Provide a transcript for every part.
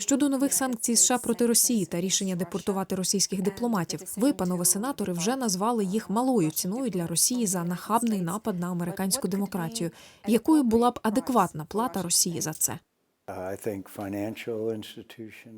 Щодо нових санкцій США проти Росії та рішення депортувати російських дипломатів, ви, панове сенатори, вже назвали їх малою ціною для Росії за нахабний напад на американську демократію. Якою була б адекватна плата Росії за це?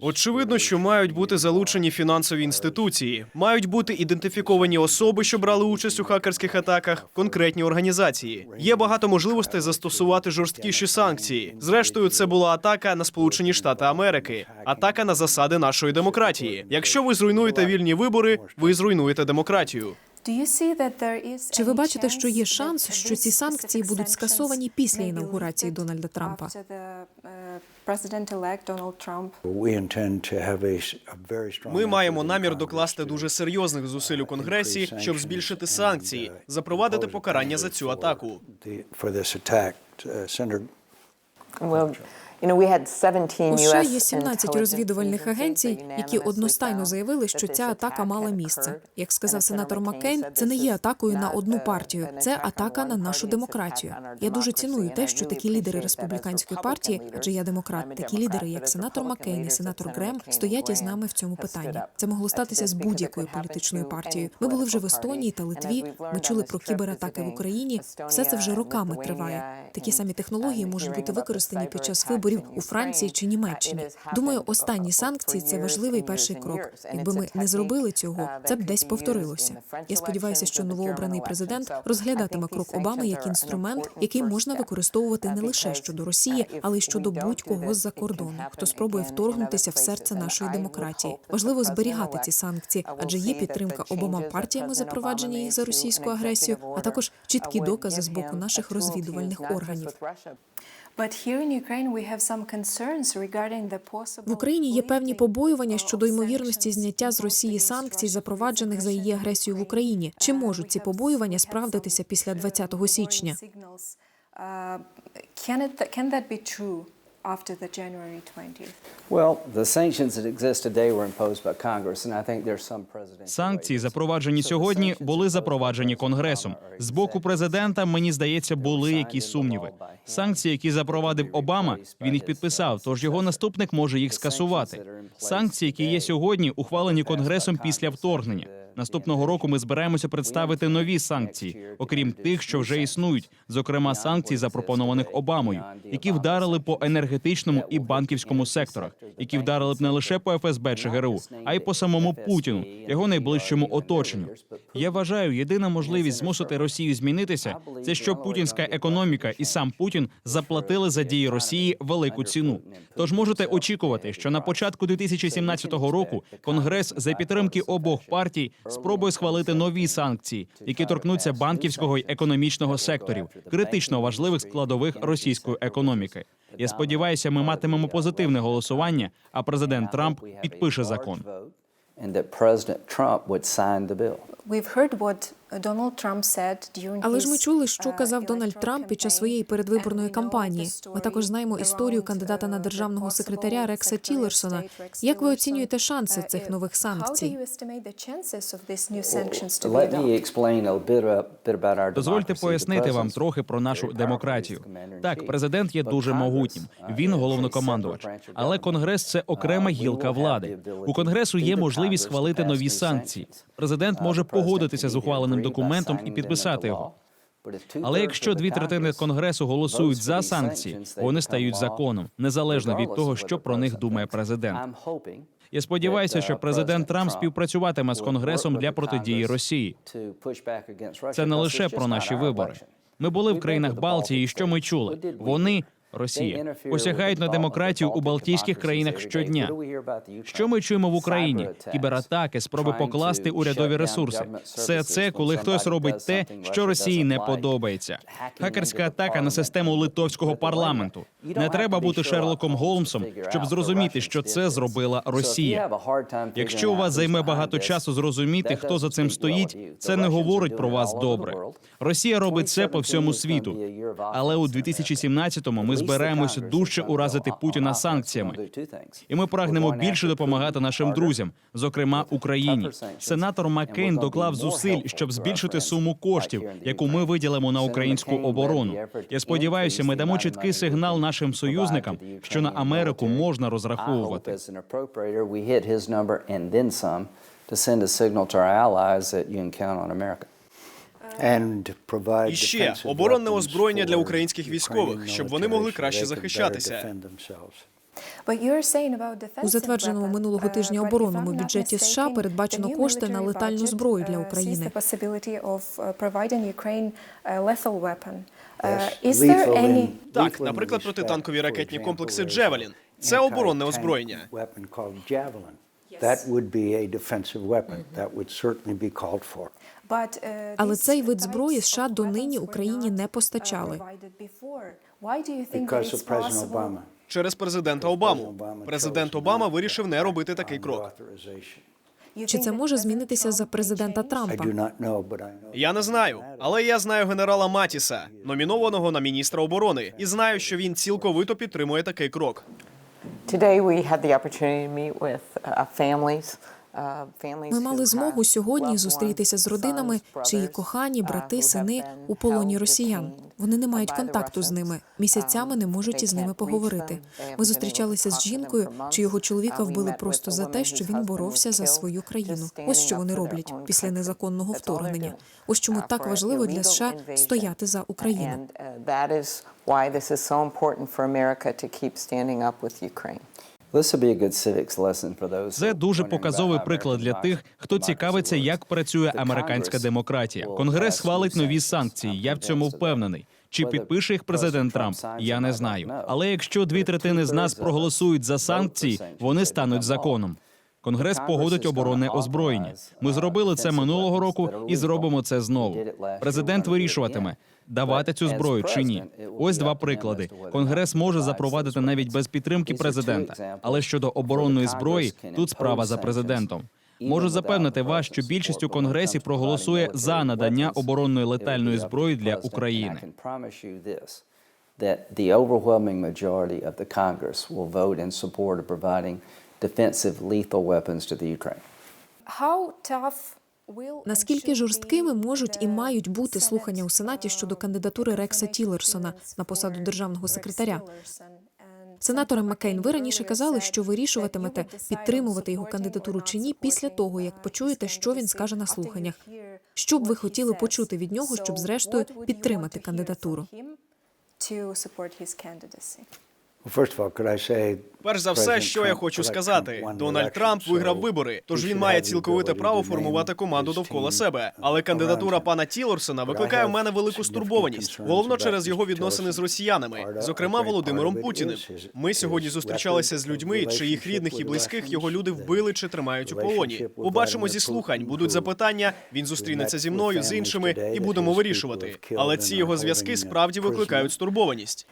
Очевидно, що мають бути залучені фінансові інституції, мають бути ідентифіковані особи, що брали участь у хакерських атаках, конкретні організації. Є багато можливостей застосувати жорсткіші санкції. Зрештою, це була атака на Сполучені Штати Америки, атака на засади нашої демократії. Якщо ви зруйнуєте вільні вибори, ви зруйнуєте демократію. Чи ви бачите, що є шанс, що ці санкції будуть скасовані після інаугурації Дональда Трампа? Ми маємо намір докласти дуже серйозних зусиль у конгресі, щоб збільшити санкції, запровадити покарання за цю атаку. Well, you know, we had 17 У США є US 17 розвідувальних агенцій, які одностайно заявили, що ця атака мала місце. Як сказав сенатор Маккейн, це не є атакою на одну партію, це атака на нашу демократію. Я дуже ціную те, що такі лідери республіканської партії, адже я демократ, такі лідери, як сенатор Маккейн і сенатор Грем, стоять із нами в цьому питанні. Це могло статися з будь-якою політичною партією. Ми були вже в Естонії та Литві. Ми чули про кібератаки в Україні. Все це вже роками триває. Такі самі технології можуть бути використані під час виборів у Франції чи Німеччині. Думаю, останні санкції це важливий перший крок. Якби ми не зробили цього, це б десь повторилося. Я сподіваюся, що новообраний президент розглядатиме крок Обами як інструмент, який можна використовувати не лише щодо Росії, але й щодо будь-кого з-за кордону, хто спробує вторгнутися в серце нашої демократії. Важливо зберігати ці санкції, адже є підтримка обома партіями запровадження їх за російську агресію, а також чіткі докази з боку наших розвідувальних органів. В Україні є певні побоювання щодо ймовірності зняття з Росії санкцій, запроваджених за її агресію в Україні. Чи можуть ці побоювання справдитися після 20 січня? After the January 20th. Well, the sanctions that exist today were imposed by Congress, and I think there's some presidential. Санкції, запроваджені сьогодні, були запроваджені конгресом. З боку президента, мені здається, були якісь сумніви. Санкції, які запровадив Обама, він їх підписав. Тож його наступник може їх скасувати. Санкції, які є сьогодні, ухвалені конгресом після вторгнення. Наступного року ми збираємося представити нові санкції, окрім тих, що вже існують, зокрема санкцій, запропонованих Обамою, які вдарили по енергетичному і банківському секторах, які вдарили б не лише по ФСБ чи ГРУ, а й по самому Путіну, його найближчому оточенню. Я вважаю, єдина можливість змусити Росію змінитися, це щоб путінська економіка і сам Путін заплатили за дії Росії велику ціну. Тож можете очікувати, що на початку 2017 року Конгрес за підтримки обох партій спробує схвалити нові санкції, які торкнуться банківського й економічного секторів, критично важливих складових російської економіки. Я сподіваюся, ми матимемо позитивне голосування, а президент Трамп підпише закон. Але ж ми чули, що uh, казав Дональд Трамп під час своєї передвиборної кампанії. Ми також знаємо історію кандидата на uh, державного секретаря Рекса Тілерсона. Як ви оцінюєте шанси Uh, цих нових санкцій? uh, Дозвольте пояснити вам трохи про нашу демократію. Так, президент є дуже могутнім. uh, Він головнокомандувач. Але конгрес це окрема Uh, гілка влади. У конгресу є можливість схвалити нові санкції. Президент Uh, може погодитися з ухваленим документом і підписати його. Але якщо дві третини конгресу голосують за санкції, вони стають законом, незалежно від того, що про них думає президент. Я сподіваюся, що uh, президент Трамп співпрацюватиме з конгресом для протидії Росії. Це не лише про наші вибори. Ми були в країнах Балтії, і що ми чули? Вони, Росія, посягають на демократію у Балтійських країнах щодня. Що ми чуємо в Україні? Кібератаки, спроби покласти урядові ресурси. Все це, коли хтось робить те, що Росії не подобається. Хакерська атака на систему литовського парламенту. Не треба бути Шерлоком Голмсом, щоб зрозуміти, що це зробила Росія. Якщо у вас займе багато часу зрозуміти, хто за цим стоїть, це не говорить про вас добре. Росія робить це по всьому 2017 is світу. Але у optimism. 2017-му ми At збираємося дужче уразити Путіна санкціями. І ми прагнемо більше допомагати нашим друзям, зокрема Україні. Сенатор Маккейн доклав зусиль, щоб збільшити суму коштів, яку ми виділимо на українську оборону. Я сподіваюся, ми дамо чіткий сигнал нашим союзникам, що на Америку можна розраховувати. To send a signal to our allies that you can count on America. І ще оборонне озброєння для українських військових, щоб вони могли краще захищатися. У затвердженому минулого uh, тижня оборонному бюджеті США передбачено кошти на летальну зброю для uh, України. uh, Так, наприклад, протитанкові ракетні комплекси «Джевелін». Це оборонне озброєння. That would be a defensive weapon. That would certainly be called for. But, uh, Але цей вид зброї США донині Україні не uh, постачали. Because of President? Obama. Через президента Обаму. Президент Обама вирішив не робити такий крок. Чи це може змінитися за президента Трампа? Я не знаю, але я знаю генерала Матіса, номінованого на міністра оборони, і знаю, що він цілковито підтримує такий крок. Today, we had the opportunity to meet with uh, families. uh, families Ми мали змогу сьогодні зустрітися з родинами, чиї кохані uh, брати, сини у полоні росіян. Вони не мають контакту з ними. Місяцями не Um, можуть із ними поговорити. Ми зустрічалися з жінкою, months. чиєго чоловіка Uh, вбили просто за те, що він боровся за свою країну. Ось що вони роблять після незаконного вторгнення. Ось чому Uh, так важливо для США стояти за Україну. Uh, that is why this is so important for America to keep standing up with Ukraine. Це дуже показовий приклад для тих, хто цікавиться, як працює американська демократія. Конгрес pass схвалить нові санкції. Я в цьому впевнений. Чи підпише їх президент Трамп? Я не знаю. Але якщо дві третини з нас проголосують за санкції, вони стануть законом. Конгрес погодить оборонне озброєння. Ми зробили це минулого року і зробимо це знову. Президент вирішуватиме, давати цю зброю чи ні. Ось два приклади. Конгрес може запровадити навіть без підтримки президента. Але щодо оборонної зброї, тут справа за президентом. Можу запевнити вас, що більшість у конгресі проголосує за надання оборонної летальної зброї для України. That the overwhelming majority of the Congress will vote in support of providing defensive lethal weapons to the Ukraine. How tough Наскільки жорсткими можуть і мають бути слухання у Сенаті щодо кандидатури Рекса Тілерсона на посаду державного секретаря? And Маккейн, ви раніше казали, що вирішуватимете підтримувати його кандидатуру чи ні після того, як почуєте, що він скаже на слуханнях. Що б ви хотіли почути від нього, щоб зрештою підтримати кандидатуру? Перш за все, що я хочу сказати, Дональд Трамп виграв вибори, тож він має цілковите право формувати команду довкола себе. Але кандидатура пана Тілорсона викликає в мене велику стурбованість, головно через його відносини з росіянами, зокрема Володимиром Путіним. Ми сьогодні зустрічалися з людьми, чиїх рідних і близьких його люди вбили чи тримають у полоні. Побачимо зі слухань, будуть запитання. Він зустрінеться зі мною з іншими і будемо вирішувати. Але ці його зв'язки справді викликають стурбованість.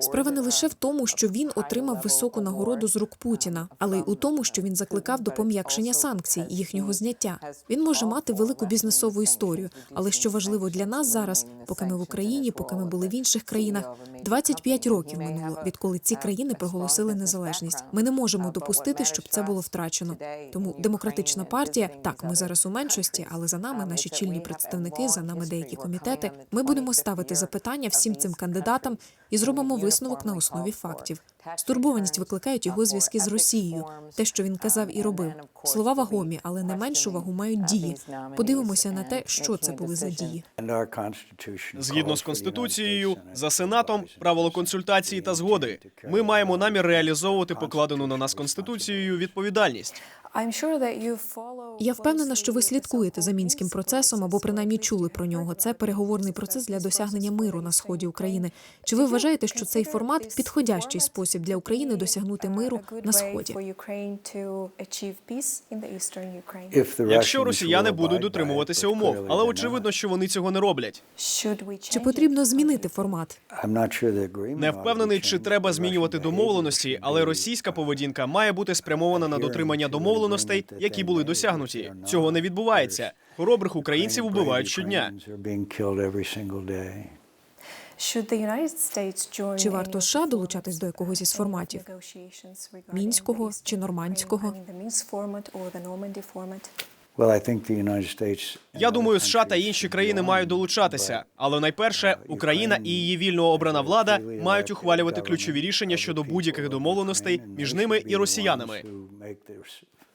Справа не лише в тому, що він отримав високу нагороду з рук Путіна, але й у тому, що він закликав до пом'якшення санкцій і їхнього зняття. Він може мати велику бізнесову історію, але що важливо для нас зараз, поки ми в Україні, поки ми були в інших країнах, 25 років минуло, відколи ці країни проголосили незалежність. Ми не можемо допустити, щоб це було втрачено. Тому демократична партія, так, ми зараз у меншості, але за нами наші чільні представники, за нами деякі комітети. Ми будемо ставити запитання всім цим кандидатам і зробимо висновок на основі фактів. Стурбованість викликають його зв'язки з Росією, те, що він казав і робив. Слова вагомі, але не меншу вагу мають дії. Подивимося на те, що це були за дії. Згідно з конституцією, за сенатом, правило консультації та згоди. Ми маємо намір реалізовувати покладену на нас конституцією відповідальність. I'm sure that you follow Я впевнена, що ви слідкуєте за мінським процесом або принаймні чули про нього. Це переговорний процес для досягнення миру на сході України. Чи ви вважаєте, що цей формат підходящий спосіб для України досягнути миру на сході? Якщо росіяни будуть дотримуватися умов, але очевидно, що вони цього не роблять. Чи потрібно змінити формат? Не впевнений, чи треба змінювати домовленості, але російська поведінка має бути спрямована на дотримання домовленостей, які були досягнуті. Цього не відбувається. Хоробрих українців убивають щодня. Чи варто США долучатись до якогось із форматів? Мінського чи нормандського? Я думаю, США та інші країни мають долучатися. Але найперше, Україна і її вільно обрана влада мають ухвалювати ключові рішення щодо будь-яких домовленостей між ними і росіянами.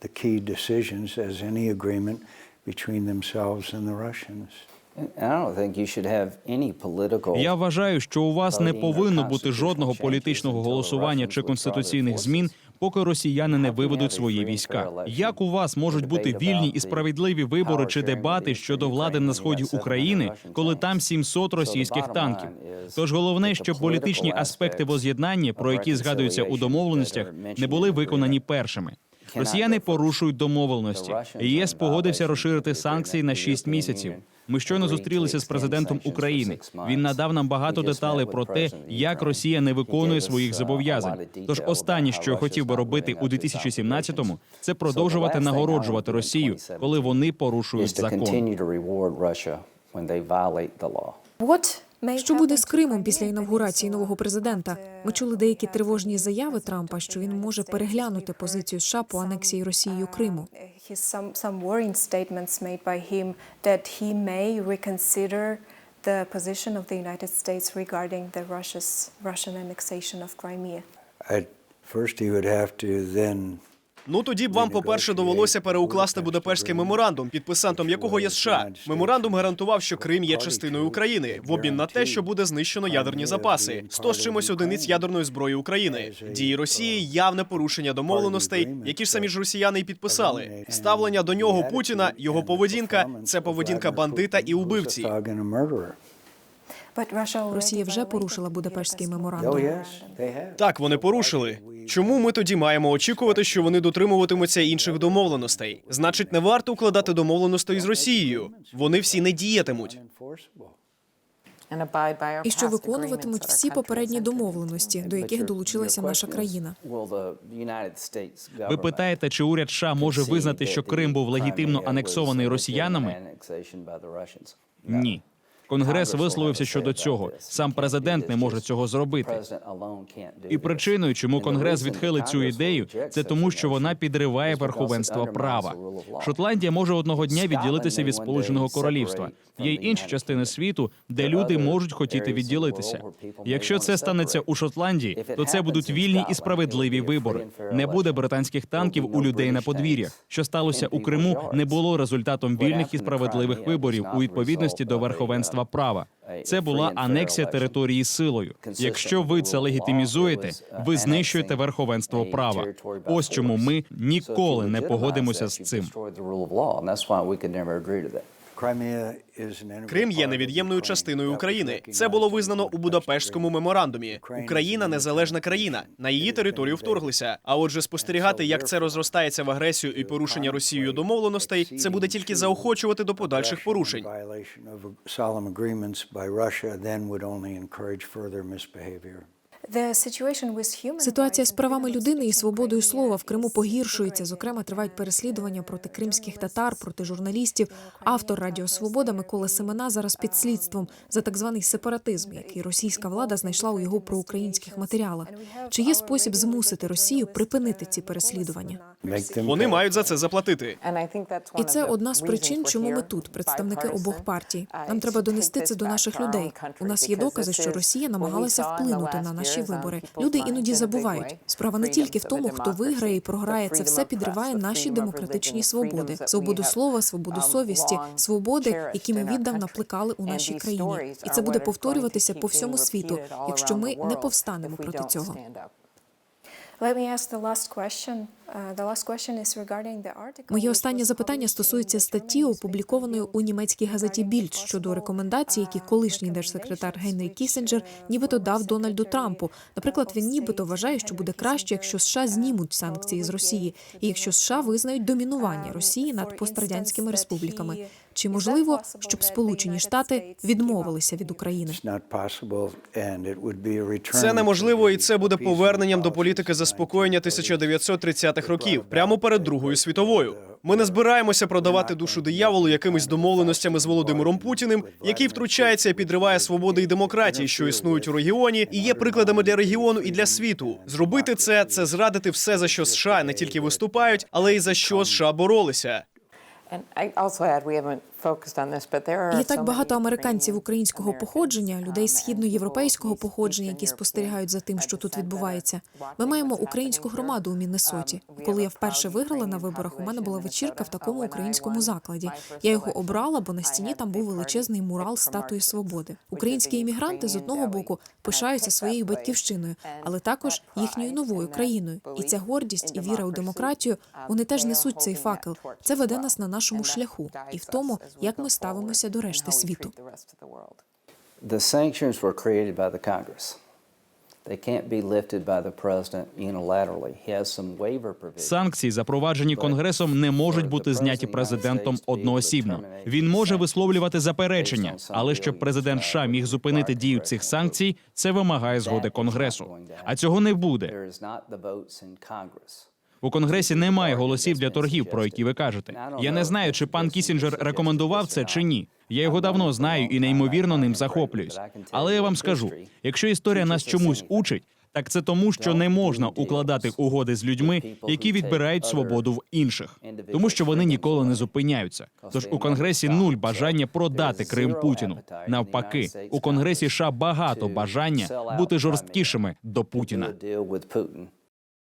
The key decisions as any agreement between themselves and the Russians. And I don't think you should have any political Я вважаю, що у вас не повинно бути жодного політичного голосування чи конституційних змін, поки росіяни не виведуть свої війська. Як у вас можуть бути вільні і справедливі вибори чи дебати щодо влади на сході України, коли там 700 російських танків? Тож головне, щоб політичні аспекти воз'єднання, про які згадуються у домовленостях, не були виконані першими. Росіяни порушують домовленості. ЄС погодився розширити санкції на 6 місяців. Ми щойно зустрілися з президентом України. Він надав нам багато деталей про те, як Росія не виконує своїх зобов'язань. Тож останнє, що я хотів би робити у 2017-му, це продовжувати нагороджувати Росію, коли вони порушують закон. Що буде з Кримом після інавгурації нового президента? Ми чули uh, деякі тривожні заяви Трампа, що він може переглянути позицію США по анексії Росією Криму. uh, the position of the United States regarding the Russia's Russian annexation of Crimea. At first, he would have to then Ну тоді б вам, по-перше, довелося переукласти Будапештський меморандум, підписантом якого є США. Меморандум гарантував, що Крим є частиною України в обмін на те, що буде знищено ядерні запаси, 100 з чимось одиниць ядерної зброї України. Дії Росії явне порушення домовленостей, які ж самі ж росіяни й підписали. Ставлення до нього Путіна, його поведінка це поведінка бандита і убивці. Росія вже порушила Будапештський меморандум. Так, вони порушили. Чому ми тоді маємо очікувати, що вони дотримуватимуться інших домовленостей? Значить, не варто укладати домовленостей з Росією. Вони всі не діятимуть. І що виконуватимуть всі попередні домовленості, до яких долучилася наша країна. Ви питаєте, чи уряд США може визнати, що Крим був легітимно анексований росіянами? Ні. Конгрес висловився щодо цього. Сам президент не може цього зробити. І причиною, чому Конгрес відхилить цю ідею, це тому, що вона підриває верховенство права. Шотландія може одного дня відділитися від Сполученого Королівства. Є й інші частини світу, де люди можуть хотіти відділитися. Якщо це станеться у Шотландії, то це будуть вільні і справедливі вибори. Не буде британських танків у людей на подвір'ях. Що сталося у Криму, не було результатом вільних і справедливих виборів у відповідності до a, верховенства права. Це була анексія території силою. Якщо ви це легітимізуєте, uh, ви знищуєте верховенство права. Ось чому ми ніколи не погодимося з цим. Крим є невід'ємною частиною України. Це було визнано у Будапештському меморандумі. Україна незалежна країна. На її територію вторглися. А отже, спостерігати, як це розростається в агресію і порушення Росією домовленостей, це буде тільки заохочувати до подальших порушень. Then would only encourage further misbehavior. The situation with Ситуація з правами людини і свободою слова в Криму погіршується. Зокрема, тривають переслідування проти Uh, кримських татар, проти журналістів. Автор Радіо Свобода Микола Семена зараз під слідством за так званий сепаратизм, який російська влада знайшла у його проукраїнських матеріалах. Чи є спосіб змусити Росію припинити ці переслідування? Вони мають за це заплатити. І це одна з причин, чому ми тут, представники обох партій. Нам треба донести це до наших людей. У нас є докази, що Росія намагалася вплинути на наші вибори. Люди іноді забувають. Справа не тільки в тому, хто виграє і програє. Це все підриває наші демократичні свободи, свободу слова, свободу совісті, свободи, які ми віддавна плекали у нашій країні. І це буде повторюватися по всьому світу, якщо ми не повстанемо проти цього. Let me ask the last question. Uh, the last question is regarding the article. Моє останнє запитання стосується статті, опублікованої у німецькій газеті Більд щодо рекомендацій, які колишній держсекретар Генрі Кісінджер нібито дав Дональду Трампу. Наприклад, він нібито вважає, що буде краще, якщо США знімуть санкції з Росії, і якщо США визнають домінування Росії над пострадянськими республіками. Чи можливо, щоб Сполучені Штати відмовилися від України? It's not possible, and it would be a return Це неможливо, і це буде поверненням до політики заспокоєння 1930 1930-х 70-х років, прямо перед Другою світовою. Ми не збираємося продавати душу дияволу якимись домовленостями з Володимиром Путіним, який втручається і підриває свободи і демократії, що існують у регіоні, і є прикладами для регіону і для світу. Зробити це це зрадити все за що США не тільки виступають, але й за що США боролися. Є так багато американців українського походження, людей um, східноєвропейського походження, які спостерігають за тим, що тут відбувається. Ми маємо українську громаду у here. Міннесоті. Um, Коли я вперше виграла на виборах, у мене була вечірка в такому українському закладі. Я його обрала, бо на стіні там був величезний мурал marches свободи. Українські іммігранти з одного боку пишаються своєю батьківщиною, але також їхньою новою країною. І ця гордість і віра у демократію um, вони теж несуть цей факел. Це веде нас на нашому шляху і в тому, як ми ставимося до решти світу. the sanctions were created by the Congress. Санкції, запроваджені конгресом, не можуть бути зняті президентом одноосібно. Він може висловлювати заперечення, але щоб президент США міг зупинити дію цих санкцій, це вимагає згоди конгресу. А цього не буде. У конгресі немає голосів для торгів, про які ви кажете. Я не знаю, чи пан Кісінджер рекомендував це чи ні. Я його давно знаю і неймовірно ним захоплююсь. Але я вам скажу: якщо історія нас чомусь учить, так це тому, що не можна укладати угоди з людьми, які відбирають свободу в інших, тому що вони ніколи не зупиняються. Тож у конгресі нуль бажання продати Крим Путіну. Навпаки, у конгресі США багато бажання бути жорсткішими до Путіна.